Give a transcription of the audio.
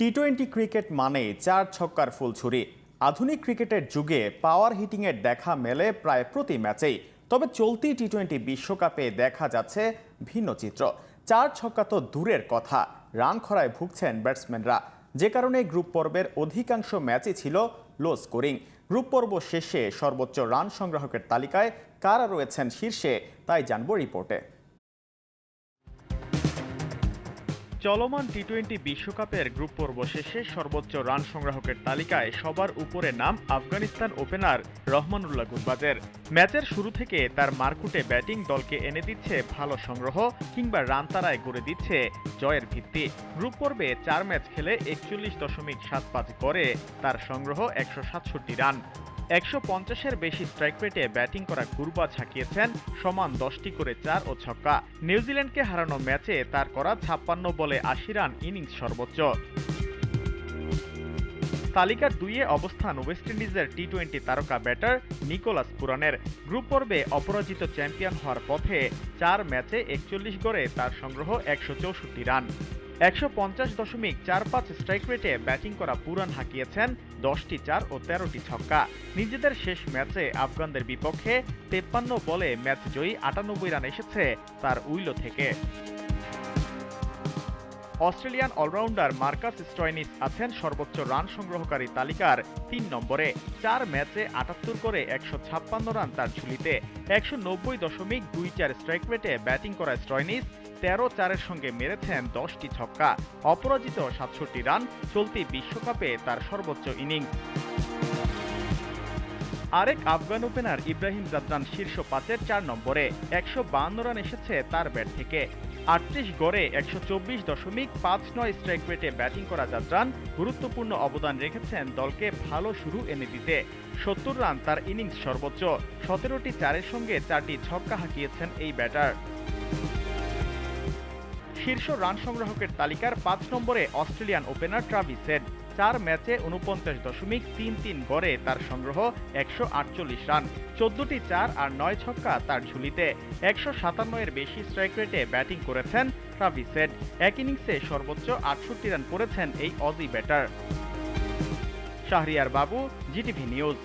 T twenty cricket মানে চার ছক্কার ফুলছুরি আধুনিক ক্রিকেটের যুগে পাওয়ার হিটিংয়ের দেখা মেলে প্রায় প্রতি ম্যাচেই। তবে চলতি টি টোয়েন্টি বিশ্বকাপে দেখা যাচ্ছে ভিন্ন চিত্র। চার ছক্কা তো দূরের কথা রান খরায় ভুগছেন ব্যাটসম্যানরা যে কারণে গ্রুপ পর্বের অধিকাংশ ম্যাচই ছিল লো স্কোরিং গ্রুপ পর্ব শেষে সর্বোচ্চ রান সংগ্রাহকের তালিকায় কারা রয়েছেন শীর্ষে, তাই জানব রিপোর্টে। চলমান টি টোয়েন্টি বিশ্বকাপের গ্রুপ পর্ব শেষে সর্বোচ্চ রান সংগ্রাহকের তালিকায় সবার উপরে নাম আফগানিস্তান ওপেনার রহমানুল্লাহ গুরবাজের। ম্যাচের শুরু থেকে তার মারকুটে ব্যাটিং দলকে এনে দিচ্ছে ভালো সংগ্রহ কিংবা রান তারায় গড়ে দিচ্ছে জয়ের ভিত্তি। গ্রুপ পর্বে চার ম্যাচ খেলে একচল্লিশ দশমিক সাত পাঁচ করে তার সংগ্রহ একশো সাতষট্টি রান। একশো পঞ্চাশের বেশি স্ট্রাইক রেটে ব্যাটিং করা গুরবাজ হাঁকিয়েছেন সমান দশটি করে চার ও ছক্কা। নিউজিল্যান্ডকে হারানো ম্যাচে তার করা ছাপ্পান্ন বলে আশি রান ইনিংস সর্বোচ্চ। তালিকার দুইয়ে অবস্থান ওয়েস্ট ইন্ডিজের টি টোয়েন্টি তারকা ব্যাটার নিকোলাস পুরানের। গ্রুপ পর্বে অপরাজিত চ্যাম্পিয়ন হওয়ার পথে চার ম্যাচে একচল্লিশ গড়ে তার সংগ্রহ একশো চৌষট্টি রান। একশো স্ট্রাইক রেটে ব্যাটিং করা পুরান হাঁকিয়েছেন দশটি চার ও তেরোটি ছক্কা। নিজেদের শেষ ম্যাচে আফগানদের বিপক্ষে তেপ্পান্ন বলে ম্যাচ জয়ী আটানব্বই রান এসেছে তার উইলো থেকে। অস্ট্রেলিয়ান অলরাউন্ডার মার্কাস স্টয়নিস আছেন সর্বোচ্চ রান সংগ্রহকারী তালিকার তিন নম্বরে। চার ম্যাচে আটাত্তর করে একশো ছাপ্পান্ন রান তার ঝুলিতে। একশো নব্বই দশমিক দুই চার স্ট্রাইক রেটে ব্যাটিং করা স্টয়নিস তেরো চারের সঙ্গে মেরেছেন দশটি ছক্কা। অপরাজিত সাতষট্টি রান, চলতি বিশ্বকাপে তার সর্বোচ্চ ইনিংস আরেক আফগান ওপেনার ইব্রাহিম জাদরান শীর্ষ পাঁচের চার নম্বরে একশো বান্ন রান এসেছে তার ব্যাট থেকে। আটত্রিশ গড়ে একশো চব্বিশ দশমিক পাঁচ নয় স্ট্রাইক রেটে ব্যাটিং করা জাদরান গুরুত্বপূর্ণ অবদান রেখেছেন দলকে ভালো শুরু এনে দিতে। সত্তর রান তার ইনিংস সর্বোচ্চ, সতেরোটি চারের সঙ্গে চারটি ছক্কা হাঁকিয়েছেন এই ব্যাটার। শীর্ষ রান সংগ্রাহকের তালিকার পাঁচ নম্বরে অস্ট্রেলিয়ান ওপেনার ট্রাভিস হেড। চার ম্যাচে উনপঞ্চাশ দশমিক তিন তিন গড়ে তার সংগ্রহ একশো আটচল্লিশ রান। চোদ্দটি চার আর নয় ছক্কা তার ঝুলিতে। একশো সাতান্ন এর বেশি স্ট্রাইক রেটে ব্যাটিং করেছেন ট্রাভিস হেড। এক ইনিংসে সর্বোচ্চ আটষট্টি রান করেছেন এই অজি ব্যাটার শাহরিয়ার বাবু জিটিভি নিউজ